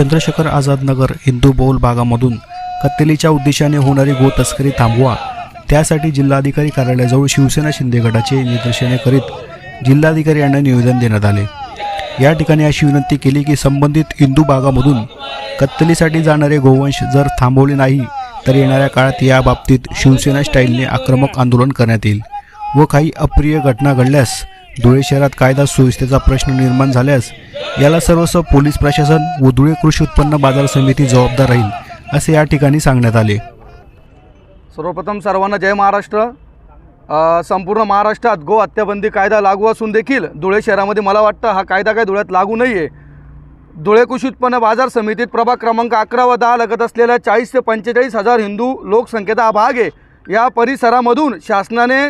चंद्रशेखर आझाद नगर हिंदू बहुल भागामधून कत्तेलीच्या उद्देशाने होणारी गो तस्करी थांबवा. त्यासाठी जिल्हाधिकारी कार्यालयाजवळ शिवसेना शिंदे गटाचे निदर्शने करीत जिल्हाधिकारी यांना निवेदन देण्यात आले. या ठिकाणी अशी विनंती केली की संबंधित हिंदू भागामधून कत्तलीसाठी जाणारे गोवंश जर थांबवले नाही तर येणाऱ्या काळात या बाबतीत शिवसेना स्टाईलने आक्रमक आंदोलन करण्यात येईल व काही अप्रिय घटना घडल्यास धुळे शहरात कायदा सुव्यवस्थेचा प्रश्न निर्माण झाल्यास याला सर्वस्व पोलीस प्रशासन व धुळे कृषी उत्पन्न बाजार समिती जबाबदार राहील असे या ठिकाणी सांगण्यात आले. सर्वप्रथम सर्वांना जय महाराष्ट्र. संपूर्ण महाराष्ट्रात गो हत्याबंदी कायदा लागू असून देखील धुळे शहरामध्ये मला वाटतं हा कायदा काय धुळ्यात लागू नाही आहे धुळे कृषी उत्पन्न बाजार समितीत प्रभाग क्रमांक अकरा व दहा लगत असलेल्या चाळीस ते पंचेचाळीस हजार हिंदू लोकसंख्येचा हा भाग आहे. या परिसरामधून शासनाने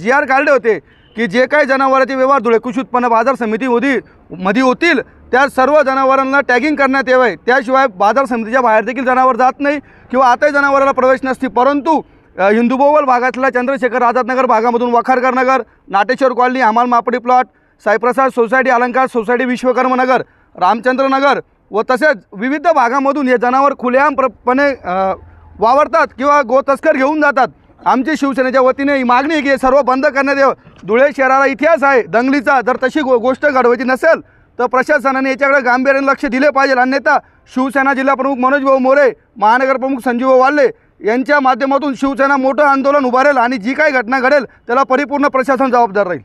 जी आर काढले होते की जे काही जनावरांचे व्यवहार धुळे कृषी उत्पन्न बाजार समिती होती मध्ये होतील त्या सर्व जनावरांना टॅगिंग करण्यात यावे. त्याशिवाय बाजार समितीच्या बाहेर देखील जनावर जात नाही किंवा आताही जनावराला प्रवेश नसते. परंतु हिंदूबोवल भागातल्या चंद्रशेखर आझादनगर भागामधून Vakharkar Nagar Nateshwar colony Hamal Mapadi plot Saiprasad society Alankar society Vishwakarma Nagar Ramchandra Nagar व तसेच विविध भागामधून हे जनावर खुलेआमपणे वावरतात किंवा गो तस्कर घेऊन जातात. आमची शिवसेनेच्या वतीने ही मागणी आहे की हे सर्व बंद करण्यात यावं. धुळे शहराला इतिहास आहे. दंगलीचा जर तशी गो गोष्ट घडवायची नसेल तर प्रशासनाने याच्याकडे गांभीर्याने लक्ष दिले पाहिजे. अन्यथा शिवसेना जिल्हा प्रमुख मनोज भाऊ मोरे महानगर प्रमुख संजीव वाल्ले यांच्या माध्यमातून शिवसेना मोठं आंदोलन उभारेल आणि जी काही घटना घडेल त्याला परिपूर्ण प्रशासन जबाबदार राहील.